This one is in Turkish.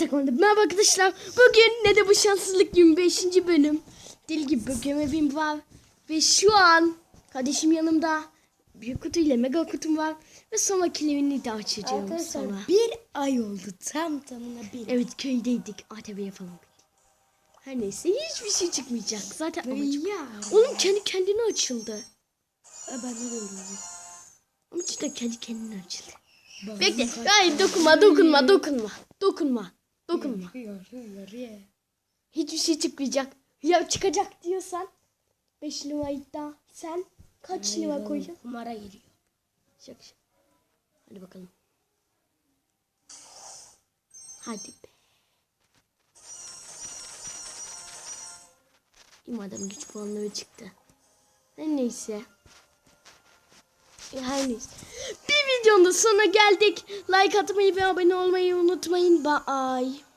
takmadım. Merhaba arkadaşlar. Bugün ne de bu şanssızlık 25. bölüm. Deli gibi bölümüm var. Ve şu an kardeşim yanımda. Büyük kutu ile mega kutum var. Ve sonraki levini de açacağım Arkadaşlar sonra. bir ay oldu tam tamına bir. Evet köydeydik. ATV'ye falan. Her neyse hiçbir şey çıkmayacak. Zaten amacım. ya. Oğlum kendi kendine açıldı. E, ben de öyle oldum. Ama cidden kendi kendine açıldı. Bekle. Hayır dokunma dokunma dokunma. Dokunma. Dokunma. Yarı yarı yarı. Hiçbir şey çıkmayacak. Ya çıkacak diyorsan 5 lira iddia. Sen kaç lira Hayır, koyacaksın? Kumara giriyor. Şak şak. Hadi bakalım. Hadi be. Madem güç puanları çıktı. Her neyse. E, Her neyse. Videonun sonuna geldik. Like atmayı ve abone olmayı unutmayın. Bye.